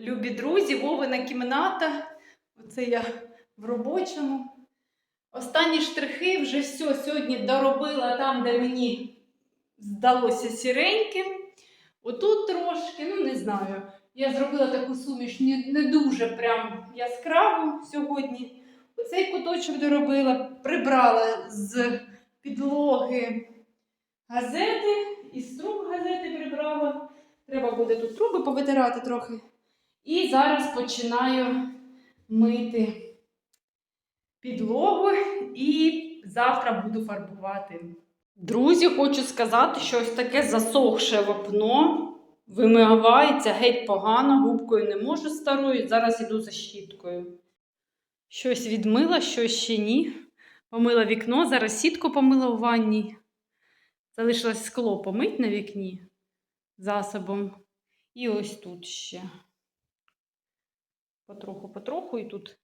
Любі друзі, Вовина кімната. Оце я в робочому. Останні штрихи вже все сьогодні доробила там, де мені здалося сіреньким. Отут трошки, ну не знаю. Я зробила таку суміш не, дуже прям яскраву сьогодні. Оцей куточок доробила, прибрала з підлоги газети, із труб газети прибрала. Треба буде тут труби повитирати трохи. І зараз починаю мити підлогу і завтра буду фарбувати. Друзі, хочу сказати, що ось таке засохше вапно вимивається геть погано, губкою не можу старою. Зараз іду за щіткою. Щось відмила, щось ще ні. Помила вікно, зараз сітку помила у ванні. Залишилось скло помить на вікні засобом. І ось тут ще. Потроху, потроху. І тут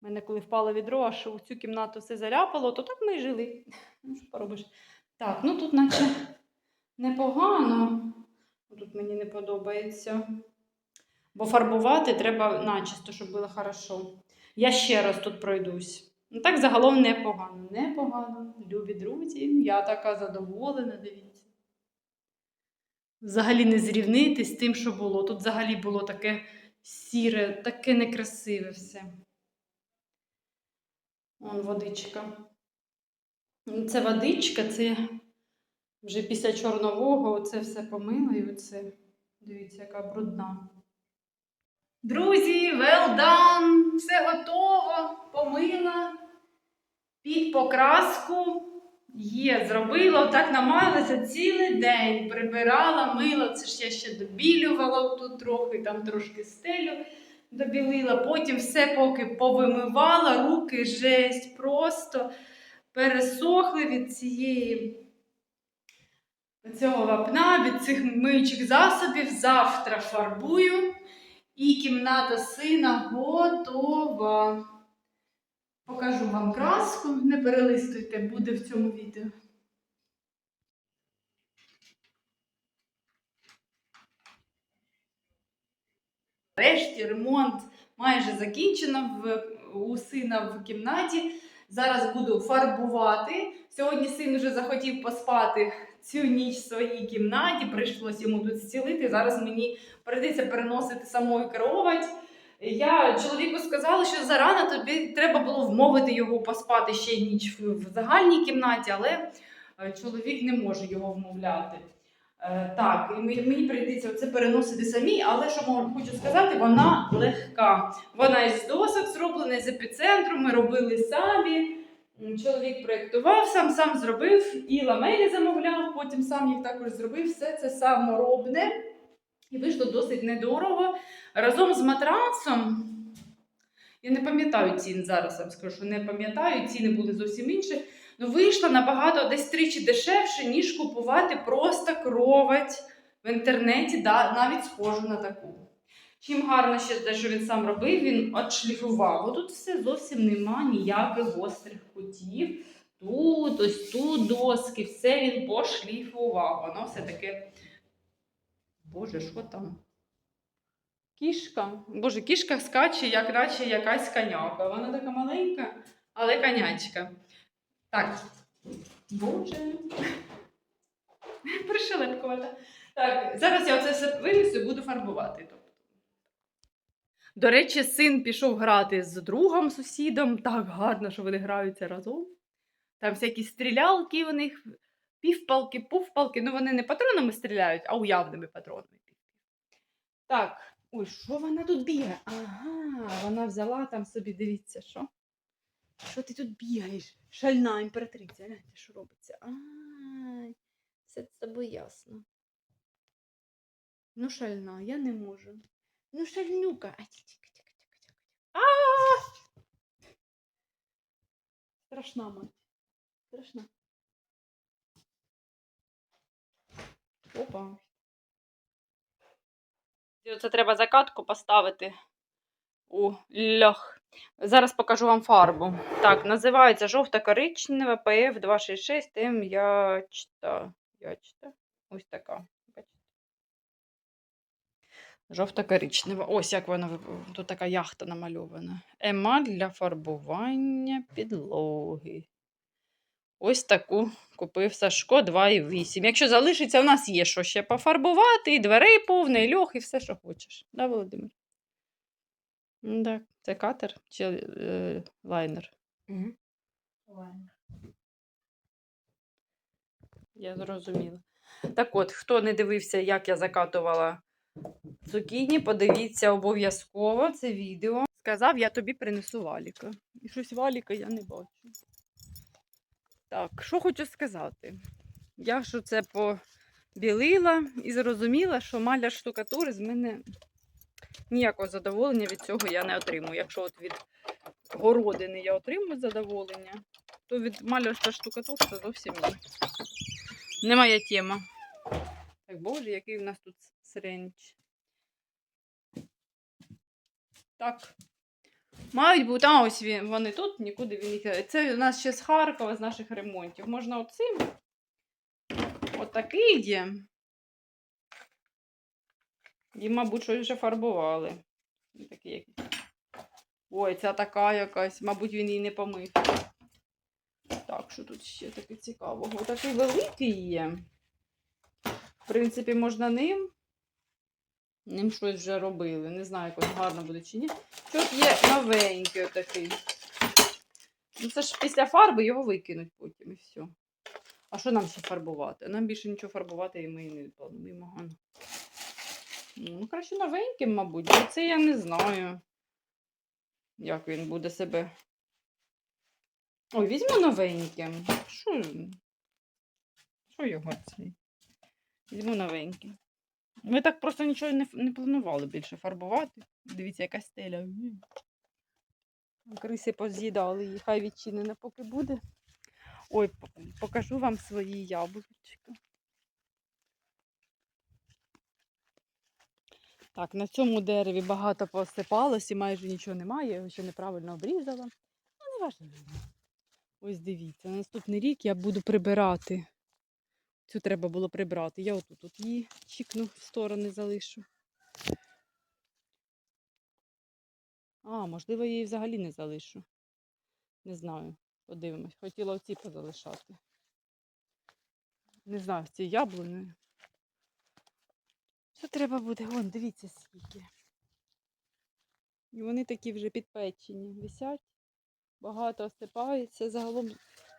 в мене, коли впало відро, аж у цю кімнату все заляпало, то так ми і жили. Ну, що поробиш? Так, ну тут наче непогано. Тут мені не подобається. Бо фарбувати треба начисто, щоб було хорошо. Я ще раз тут пройдусь. Ну так загалом непогано. Непогано. Любі друзі, я така задоволена, дивіться. Взагалі не зрівнити з тим, що було. Тут взагалі було таке сіре, таке некрасиве все. Вон водичка. Це водичка, це вже після чорнового оце все помила і оце. Дивіться, яка брудна. Друзі, well done! Все готово, помила, під покраску. Є, зробила, так намагалася цілий день. Прибирала, мила, це ж я ще добілювала тут трохи, там трошки стелю добілила. Потім все поки повимивала, руки жесть, просто пересохли від цієї цього вапна, від цих миючих засобів. Завтра фарбую. І кімната сина готова. Покажу вам краску, не перелистуйте, буде в цьому відео. Нарешті ремонт майже закінчено в, у сина в кімнаті. Зараз буду фарбувати. Сьогодні син вже захотів поспати цю ніч в своїй кімнаті. Прийшлося йому тут зцілити. Зараз мені прийдеться переносити самою керувати. Я чоловіку сказала, що зарано тобі треба було вмовити його поспати ще ніч в, загальній кімнаті, але е, чоловік не може його вмовляти. Е, Так, і мені прийдеться це переносити самі, але що хочу сказати, вона легка. Вона із досок зроблена з епіцентру, ми робили самі. Чоловік проєктував, сам сам зробив і ламелі замовляв, потім сам їх також зробив. Все це саморобне. І вийшло досить недорого. Разом з матрацом. Я не пам'ятаю цін зараз, вам скажу, не пам'ятаю, ціни були зовсім інші. Ну, вийшло набагато десь тричі дешевше, ніж купувати просто кровать в інтернеті, да, навіть схожу на таку. Чим гарно ще те, що він сам робив, він отшліфував. Тут все зовсім нема ніяких гострих кутів. Тут, ось тут доски, все він пошліфував. Воно все таке. Боже, що там? Кішка. Боже, кішка скаче, як наче якась коняка. Вона така маленька, але конячка. Так. Боже. Пришелепкувата. Так, зараз я оце все винесу і буду фарбувати. Тобто. До речі, син пішов грати з другом сусідом. Так гарно, що вони граються разом. Там всякі стрілялки у них, півпалки, пувпалки. Ну, вони не патронами стріляють, а уявними патронами. Так, ой, що вона тут бігає? Ага, вона взяла там собі, дивіться, що? Що ти тут бігаєш? Шальна імператриця, гляньте, що робиться. Ай, все з тобою ясно. Ну, шальна, я не можу. Ну, шальнюка. А! Страшна мать. Страшна. Опа. Це треба закатку поставити у льох. Зараз покажу вам фарбу. Так, називається жовта-коричнева PF 266 М ячта. Ячта. Ось така. Бачите? Жовто-коричнева. Ось як вона тут така яхта намальована. Емаль для фарбування підлоги. Ось таку купив Сашко 2,8. Якщо залишиться, у нас є що ще пофарбувати, і дверей повний, і льох, і все, що хочеш. Да, Володимир? Так, це катер чи е, лайнер? Я зрозуміла. Так от, хто не дивився, як я закатувала цукіні, подивіться обов'язково це відео. Сказав, я тобі принесу валіка. І щось валіка я не бачу. Так, що хочу сказати. Я що це побілила і зрозуміла, що маляр штукатури з мене ніякого задоволення від цього я не отримую. Якщо от від городини я отримую задоволення, то від малярства штукатурства зовсім ні. Не моя тема. Так, боже, який в нас тут сренч. Так. Мають бути, а ось вони тут, нікуди він їх. Це у нас ще з Харкова, з наших ремонтів. Можна оцим. Отакий є. І, мабуть, щось вже фарбували. Такий якийсь. Ой, ця така якась, мабуть, він її не помив. Так, що тут ще таке цікавого? Такий великий є. В принципі, можна ним. Ним щось вже робили. Не знаю, як воно гарно буде чи ні. Тут є новенький отакий. Ну, це ж після фарби його викинуть потім і все. А що нам ще фарбувати? Нам більше нічого фарбувати і ми і не плануємо. Ну, краще новеньким, мабуть, бо це я не знаю, як він буде себе. Ой, візьму новеньким. Що? Що його цей? Візьму новеньким. Ми так просто нічого не, не планували більше фарбувати. Дивіться, яка стеля. Криси поз'їдали її, хай відчинена поки буде. Ой, покажу вам свої яблучка. Так, на цьому дереві багато посипалось і майже нічого немає, я його ще неправильно обрізала. Ну, не важливо. Ось дивіться, наступний рік я буду прибирати. Цю треба було прибрати. Я отут от її чікну в сторони залишу. А, можливо, я її взагалі не залишу. Не знаю. Подивимось. Хотіла оці позалишати. Не знаю, з цією яблунею. Що треба буде? Вон, дивіться скільки. І вони такі вже підпечені. Висять, багато осипається. Загалом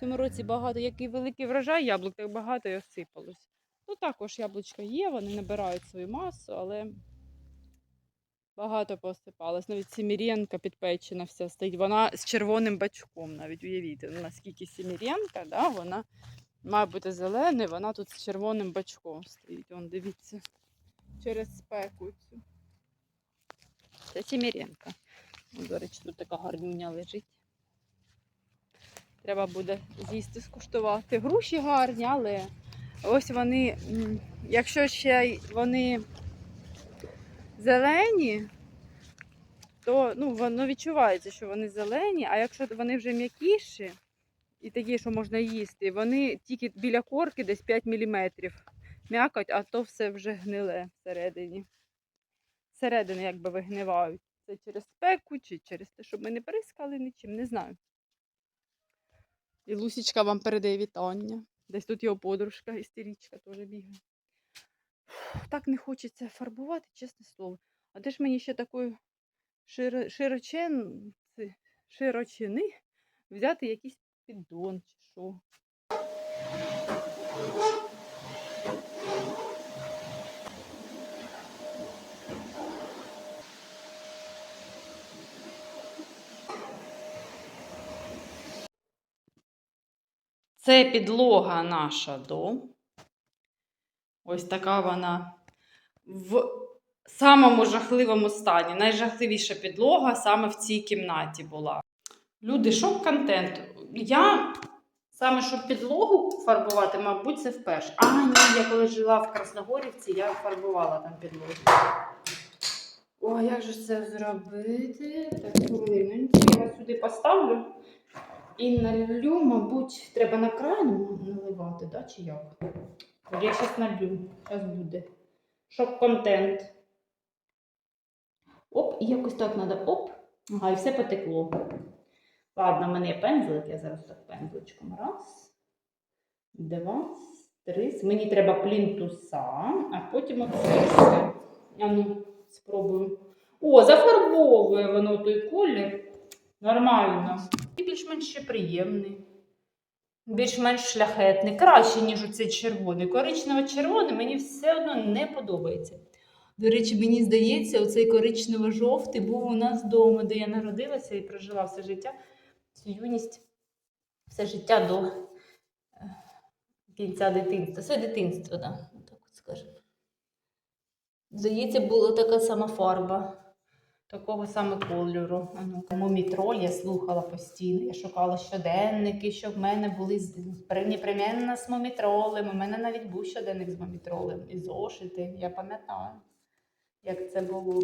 цьому році багато, який великий врожай яблук, так багато і осипалось. Ну також яблучка є, вони набирають свою масу, але багато посипалось. Навіть сіміренка підпечена вся стоїть. Вона з червоним бачком, навіть уявіть, ну, наскільки сіміренка, да, вона має бути зеленою, вона тут з червоним бачком стоїть. Вон, дивіться, через спеку цю. Це сіміренка. До речі, тут така гарнюня лежить. Треба буде з'їсти, скуштувати. Груші гарні, але ось вони, якщо ще вони зелені, то ну, воно відчувається, що вони зелені, а якщо вони вже м'якіші і такі, що можна їсти, вони тільки біля корки десь 5 мм м'якоть, а то все вже гниле всередині. Всередини якби вигнивають. Це через спеку чи через те, щоб ми не прискали нічим, не знаю. І Лусічка вам передає вітання. Десь тут його подружка, істерічка теж бігає. Так не хочеться фарбувати, чесне слово. А де ж мені ще такої широчини взяти якийсь піддон чи що? Це підлога наша до. Ось така вона в самому жахливому стані. Найжахливіша підлога саме в цій кімнаті була. Люди, шок-контент. Я саме щоб підлогу фарбувати, мабуть, це вперше. А, ні, я коли жила в Красногорівці, я фарбувала там підлогу. О, як же це зробити? Так, хвилиночку. Я сюди поставлю. І налью, мабуть, треба на край наливати, да, чи як? Я зараз налью, зараз буде. Шок-контент. Оп, і якось так треба. Оп. Ага, і все потекло. Ладно, в мене є пензлик, я зараз так пензличком. Раз, два, три. Мені треба плінтуса, а потім оце. А ну, спробую. О, зафарбовує воно той колір. Нормально. І більш-менш ще приємний. Більш-менш шляхетний. Краще, ніж оцей червоний. Коричнево-червоний мені все одно не подобається. До речі, мені здається, оцей коричнево-жовтий був у нас вдома, де я народилася і прожила все життя, всю юність, все життя до е, кінця дитинства. Все дитинство, да, так от скажемо. Здається, була така сама фарба, такого саме кольору. Мумітроль я слухала постійно. Я шукала щоденники, щоб в мене були непременно з мумітролем. У мене навіть був щоденник з мумітролем і зошити. Я пам'ятаю, як це було.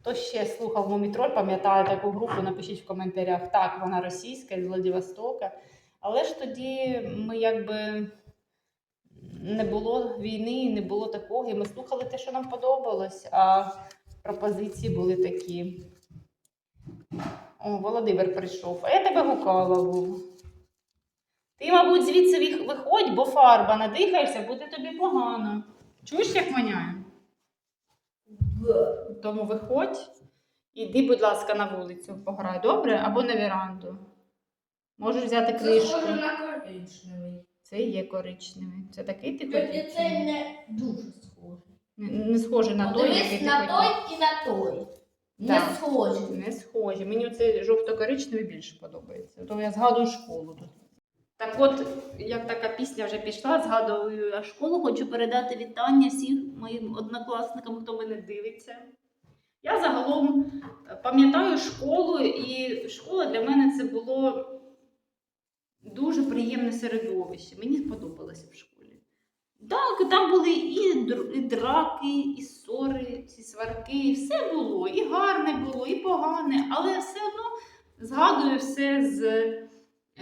Хто ще слухав Мумітроль, пам'ятає таку групу, напишіть в коментарях. Так, вона російська з Владивостока. Але ж тоді ми якби не було війни, не було такого. І ми слухали те, що нам подобалось, а пропозиції були такі. О, Володимир прийшов. А я тебе гукала був. Ти, мабуть, звідси виходь, бо фарба надихаєшся, буде тобі погано. Чуєш, як воняє? Тому виходь. Іди, будь ласка, на вулицю пограй, добре? Або на віранду. Можеш взяти Це книжку. схоже на коричневий. Це є коричневий. Це такий ти хотів? це не дуже схоже. Не, не схоже на той, який Подивись ти на хотів. той і на той. Не Так. схожі. Не схожі. Мені оцей жовто-коричневий більше подобається. То я згадую школу тут. Так от, як така пісня вже пішла, згадую я школу, хочу передати вітання всім моїм однокласникам, хто мене дивиться. Я загалом е, пам'ятаю школу, і школа для мене це було дуже приємне середовище. Мені сподобалося в школі. Так, там були і, др- і драки, і ссори, ці сварки, і все було. І гарне було, і погане, але все одно згадую все з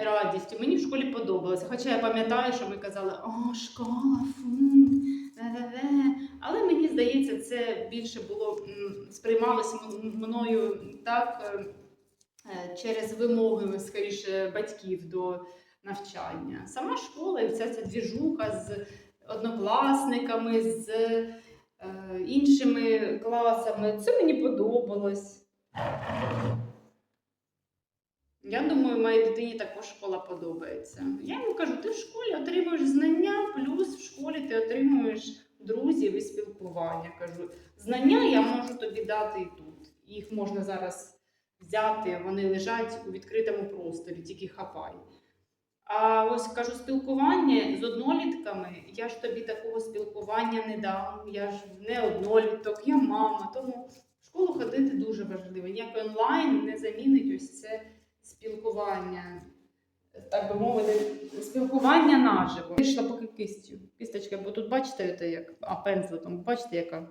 радістю. Мені в школі подобалося. Хоча я пам'ятаю, що ми казали, о, школа, фу, ве-ве-ве». Але мені здається, це більше було сприймалося мною так е, е, через вимоги, скоріше, батьків до навчання. Сама школа і вся ця двіжуха з однокласниками, з е, іншими класами. Це мені подобалось. Я думаю, моїй дитині також школа подобається. Я йому кажу, ти в школі отримуєш знання, плюс в школі ти отримуєш друзів і спілкування. Кажу, знання я можу тобі дати і тут. Їх можна зараз взяти, вони лежать у відкритому просторі, тільки хапай. А ось кажу, спілкування з однолітками, я ж тобі такого спілкування не дам. Я ж не одноліток, я мама. Тому в школу ходити дуже важливо. Ніякий онлайн не замінить ось це спілкування, так би мовити, спілкування наживо. Пішла поки кистю. Кисточка, бо тут бачите, як, а пензликом, бачите, яка?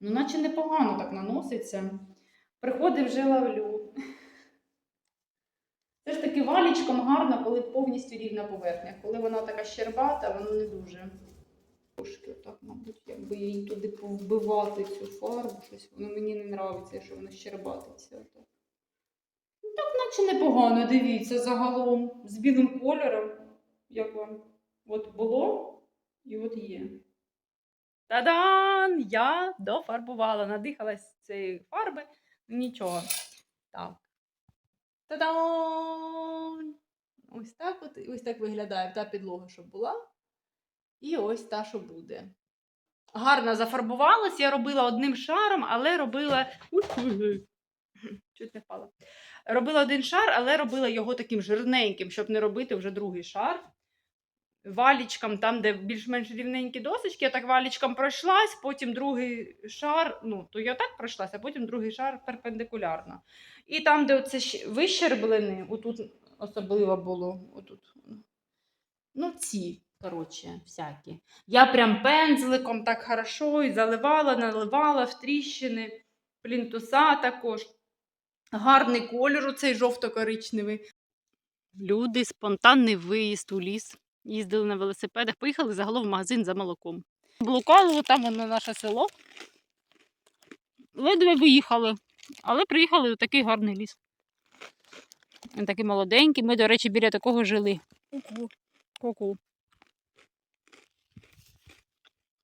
Ну, наче непогано так наноситься. Приходив вже ловлю. Таки валічком гарно, коли повністю рівна поверхня. Коли вона така щербата, воно не дуже. Трошки отак, мабуть, якби її туди повбивати цю фарбу, щось воно мені не подобається, що воно щербатиться. Отак. Ну, так, наче непогано, дивіться, загалом, з білим кольором, як вам от було і от є. Та-дан! Я дофарбувала, надихалась цієї фарби. Нічого. Так. Та-дам! Ось так от, ось так виглядає та підлога, що була. І ось та, що буде. Гарно зафарбувалась. Я робила одним шаром, але робила. Чуть не впала. Робила один шар, але робила його таким жирненьким, щоб не робити вже другий шар. Валічком, там, де більш-менш рівненькі досочки, я так валічком пройшлась, потім другий шар, ну, то я так пройшлася, а потім другий шар перпендикулярно. І там, де оце вищерблені, отут особливо було. Отут. Ну, ці, коротше, всякі. Я прям пензликом так хорошо і заливала, наливала в тріщини, плінтуса також. Гарний кольор, оцей жовто-коричневий. Люди, спонтанний виїзд у ліс. Їздили на велосипедах, поїхали загалом в магазин за молоком. Блукало там воно наше село. ледве виїхали, але приїхали у такий гарний ліс. Він такий молоденький. Ми, до речі, біля такого жили. Ку-ку.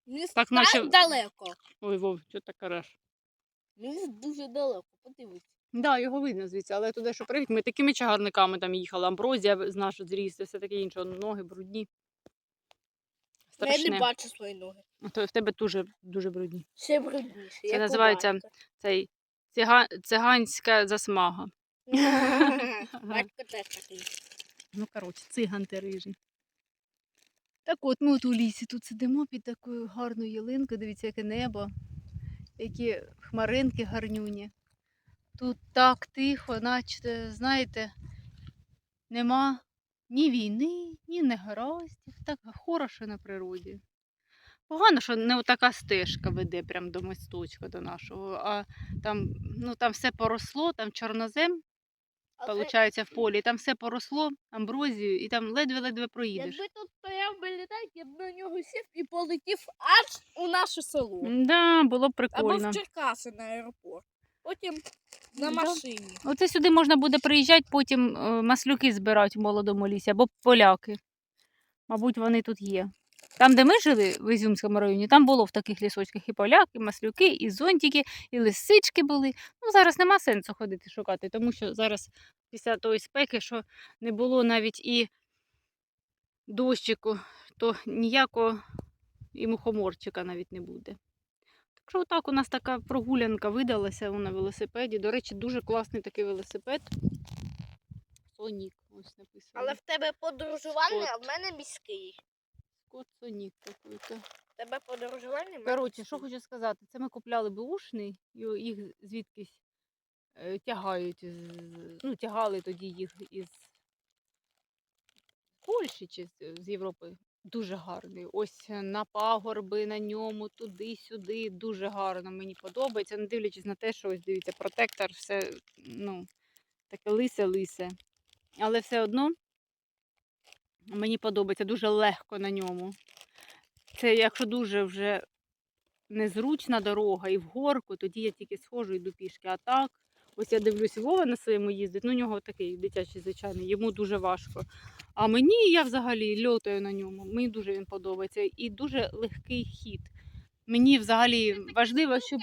Ліс Так, так, наче- далеко. Ой, Вов, що ти караш? Ліс дуже далеко, подивись. Да, його видно звідси, але туди, що приїхати, ми такими чагарниками там їхали. Амброзія з нашу зріс, все таке інше, ноги брудні. Я не бачу свої ноги. То в тебе дуже, дуже брудні. Ще брудніше. Це називається цей цига... циганська засмага. Батько теж такий. Ну, коротше, циган ти рижий. Так от ми от у лісі тут сидимо під такою гарною ялинкою. Дивіться, яке небо, які хмаринки гарнюні. Тут так тихо, наче, знаєте, нема ні війни, ні негараздів. Так хороше на природі. Погано, що не така стежка веде прямо до місточка до нашого, а там, ну, там все поросло, там чорнозем, Получається, в полі. Там все поросло, амброзію, і там ледве-ледве проїдеш. Якби тут стояв би літак, я б на нього сів і полетів аж у наше село. Да, було б Або в Черкаси на аеропорт. Потім на машині. Оце сюди можна буде приїжджати, потім е, маслюки збирати в молодому лісі, або поляки. Мабуть, вони тут є. Там, де ми жили в Ізюмському районі, там було в таких лісочках і поляки, і маслюки, і зонтики, і лисички були. Ну, зараз нема сенсу ходити шукати, тому що зараз після тої спеки, що не було навіть і дощику, то ніякого і мухоморчика навіть не буде. Що отак у нас така прогулянка видалася на велосипеді. До речі, дуже класний такий велосипед. Сонік, ось написано. Але в тебе подорожувальний, а в мене міський. Кот Сонік такий-то. В тебе подорожувальний, Коротше, що хочу сказати, це ми купляли бушний, і їх звідкись е, тягають, ну, тягали тоді їх із Польщі чи з Європи. Дуже гарний. Ось е, на пагорби на ньому, туди-сюди. Дуже гарно. Мені подобається. Не дивлячись на те, що ось дивіться, протектор, все ну, таке лисе-лисе. Але все одно мені подобається дуже легко на ньому. Це якщо дуже вже незручна дорога і в горку, тоді я тільки схожу йду пішки. А так, ось я дивлюсь, Вова на своєму їздить, ну у нього такий дитячий звичайний, йому дуже важко. А мені я взагалі льотаю на ньому. Мені дуже він подобається. І дуже легкий хід. Мені взагалі важливо, щоб.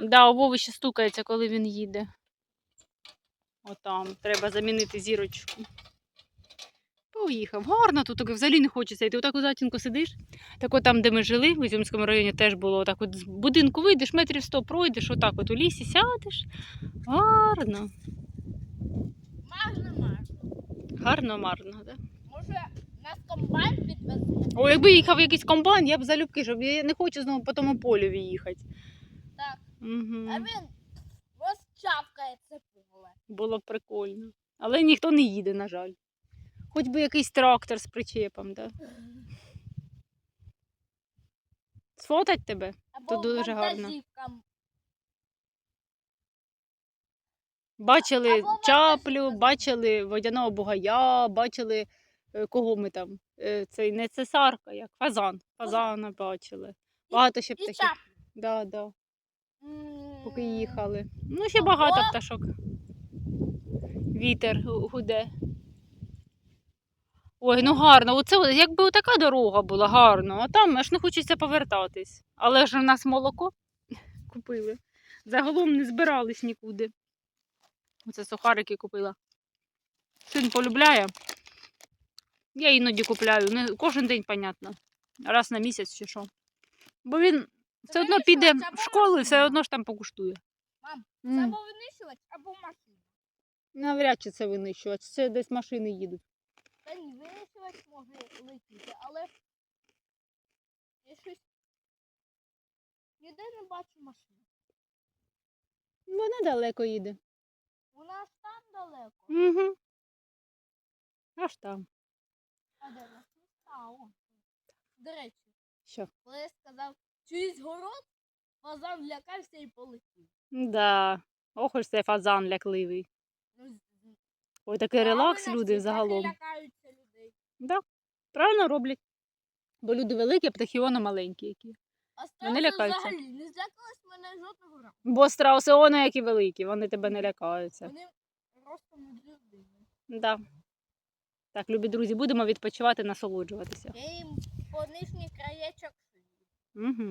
Да, у Вови ще стукається, коли він їде. Отам. Треба замінити зірочку. Поїхав. Гарно тут так взагалі не хочеться йти. Отак у затінку сидиш. Так от там, де ми жили, в Ізюмському районі теж було отак от з будинку вийдеш, метрів 100 пройдеш, отак от у лісі сядеш. Гарно. Марно, марно. Гарно, марно, да? Може, нас комбайн підвезе? О, якби їхав якийсь комбайн, я б залюбки, щоб я не хочу знову по тому полю їхати. Так. Угу. А він розчавкає це поле. Було б прикольно. Але ніхто не їде, на жаль. Хоч би якийсь трактор з причепом, да? Сфотать тебе? Або Тут дуже гарно. Бачили Або чаплю, бачили водяного бугая, бачили е, кого ми там. Е, Цей не цесарка, як фазан. Фазана бачили. Багато ще птахів. Да, да, поки їхали. Ну, ще багато пташок. Вітер гуде. Ой, ну гарно. Оце якби така дорога була гарно, а там аж не хочеться повертатись. Але ж у нас молоко купили. Загалом не збирались нікуди. Оце сухарики купила. Син полюбляє. Я іноді купляю. Не кожен день, понятно. Раз на місяць чи що. Бо він все одно піде в школу і все одно ж там покуштує. Мам. Це або винищувач, або машина. Навряд чи це винищувач. Це десь машини їдуть. Та ні, винищувач може летіти, але я щось ніде не бачу машину. Вона далеко їде. Вона аж там далеко. Угу. Аж там. А де машина? А, о. До речі, Що? коли я сказав чийсь город, фазан лякався і полетів. Да. Ох, ось цей фазан лякливий. Ну, Ой, такий релакс люди всі загалом. Да. Правильно роблять. Бо люди великі, а птахіони маленькі які. А страуси лякаються. взагалі не злякались мене жодного разу. Бо страуси вони які великі, вони тебе не лякаються. Вони ростом не людини. Да. Так, любі друзі, будемо відпочивати, насолоджуватися. Я їм по нижній краєчок Угу.